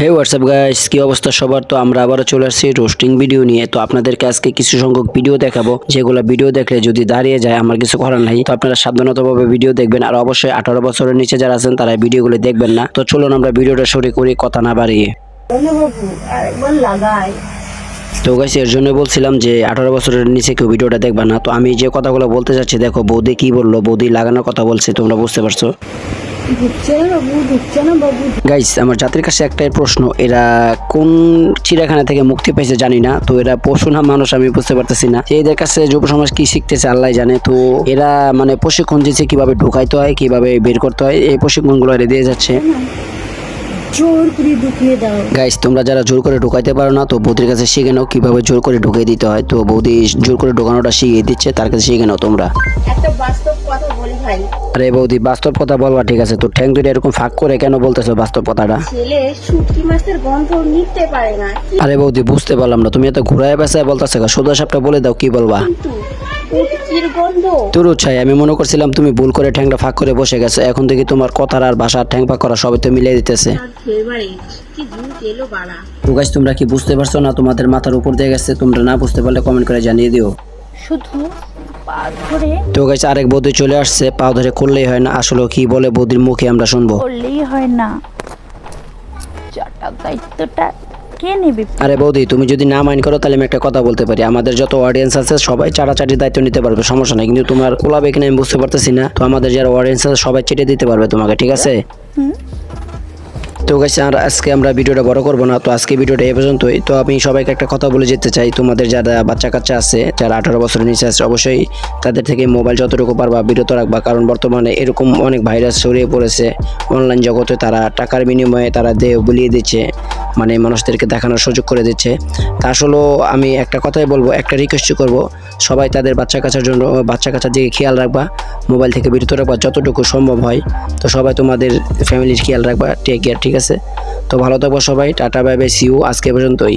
হে WhatsApp guys কি অবস্থা সবার? তো আমরা আবারও চলে আসছি রোস্টিং ভিডিও নিয়ে। তো আপনাদেরকে আজকে কিছু সংখ্যক ভিডিও দেখাবো। যেগুলো ভিডিও দেখলে যদি দাঁড়িয়ে যায়, আমার কিছু করার নাই। তো আপনারা সাবধানতাভাবে ভিডিও দেখবেন। আর অবশ্যই আঠারো বছরের নিচে যারা আছেন, তারা ভিডিওগুলো দেখবেন না। তো চলুন আমরা ভিডিওটা শুরু করি, কথা না বাড়িয়ে। তো গাইস এর জন্য বলছিলাম যে, আঠারো বছরের নিচে কেউ ভিডিওটা দেখবে না। তো আমি যে কথাগুলো বলতে চাচ্ছি দেখো, বৌদি কি বলল? বৌদি লাগানোর কথা বলছে, তোমরা বুঝতে পারছ? গাইস আমার জাতির কাছে একটাই প্রশ্ন এরা কোন চিড়িয়াখানা থেকে মুক্তি পেয়েছে জানি না তো এরা পশু না মানুষ আমি বুঝতে পারতেছি না। এদের কাছে যুব সমাজ কি শিখতেছে আল্লাহ জানে তো এরা মানে প্রশিক্ষণ দিচ্ছে কীভাবে ঢুকাইতে হয় কীভাবে বের করতে হয় এই প্রশিক্ষণগুলো এরা দিয়ে যাচ্ছে। জোর করে ঢুকিয়ে দাও। গাইস তোমরা যারা জোর করে ঢুকাইতে পারো না তো বৌদির কাছে শিখে নাও কীভাবে জোর করে ঢুকিয়ে দিতে হয়। তো বৌদি জোর করে ঢোকানোটা শিখিয়ে দিচ্ছে তার কাছে শিখে নাও তোমরা। একটা বাস্তব কথা বলি ভাই। আরে বৌদি বাস্তব কথা বলবা ঠিক আছে? তো ঠ্যাং দুটো এরকম ফাঁক করে কেন বলতেছো বাস্তব কথাটা? ছেলে শুটকি মাছের গন্ধ নিতে পারে না। আরে বৌদি বুঝতে পারলাম না। তুমি এত ঘুরায় বেসায় বলতেছো সোজা সাপটা বলে দাও কি বলবা? তোর চাই আমি মনে করছিলাম তুমি ভুল করে ঠ্যাংটা ফাঁক করে বসে গেছো। এখন থেকে তোমার কথার আর ভাষার ঠ্যাং ফাঁক করা সবই তো মিলিয়ে দিতেছে। তো গাইস তোমরা কি বুঝতে পারছ না তোমাদের মাথার উপর দিয়ে গেছে? তোমরা না বুঝতে পারলে কমেন্ট করে জানিয়ে দিও। শুধু তো গাইস আরেক বৌদি চলে আসছে পাও ধরে করলেই হয় না আসলে কি বলে বৌদির মুখে আমরা শুনব। করলেই হয় না। দায়িত্বটা কে নেবে? আরে বৌদি তুমি যদি না মাইন্ড করো তাহলে আমি একটা কথা বলতে পারি। আমাদের যত অডিয়েন্স আছে সবাই চাটাচাটির দায়িত্ব নিতে পারবে সমস্যা নাই। কিন্তু তোমার কোলাবে কিনা আমি বুঝতে পারতেছি না তো আমাদের যারা অডিয়েন্স আছে সবাই চেটে দিতে পারবে তোমাকে ঠিক আছে? তো গাইস আর আজকে আমরা ভিডিওটা বড় করব না। তো আজকে ভিডিওটা এ পর্যন্তই। তো আমি সবাইকে একটা কথা বলে যেতে চাই। তোমাদের যারা বাচ্চা কাচ্চা আছে, যারা আঠারো বছরের নিচে আছে, অবশ্যই তাদের থেকে মোবাইল যতটুকু পারবা বিরত রাখবা। কারণ বর্তমানে এরকম অনেক ভাইরাস ছড়িয়ে পড়েছে অনলাইন জগতে। তারা টাকার বিনিময়ে তারা দেহ বুলিয়ে দিচ্ছে মানে মানুষদেরকে দেখানোর সুযোগ করে দিচ্ছে। তা আসলেও আমি একটা কথাই বলব, একটা রিকোয়েস্ট করব, সবাই তাদের বাচ্চা কাচ্চার জন্য বাচ্চা কাচ্চার দিকে খেয়াল রাখবা। মোবাইল থেকে বিরত রাখবা, যতটুকু সম্ভব হয়। তো সবাই তোমাদের ফ্যামিলির খেয়াল রাখবা টেক কেয়ার ঠিক আছে? তো ভালো থাকব সবাই, টাটা বাই বাই সিউ আজকে পর্যন্তই।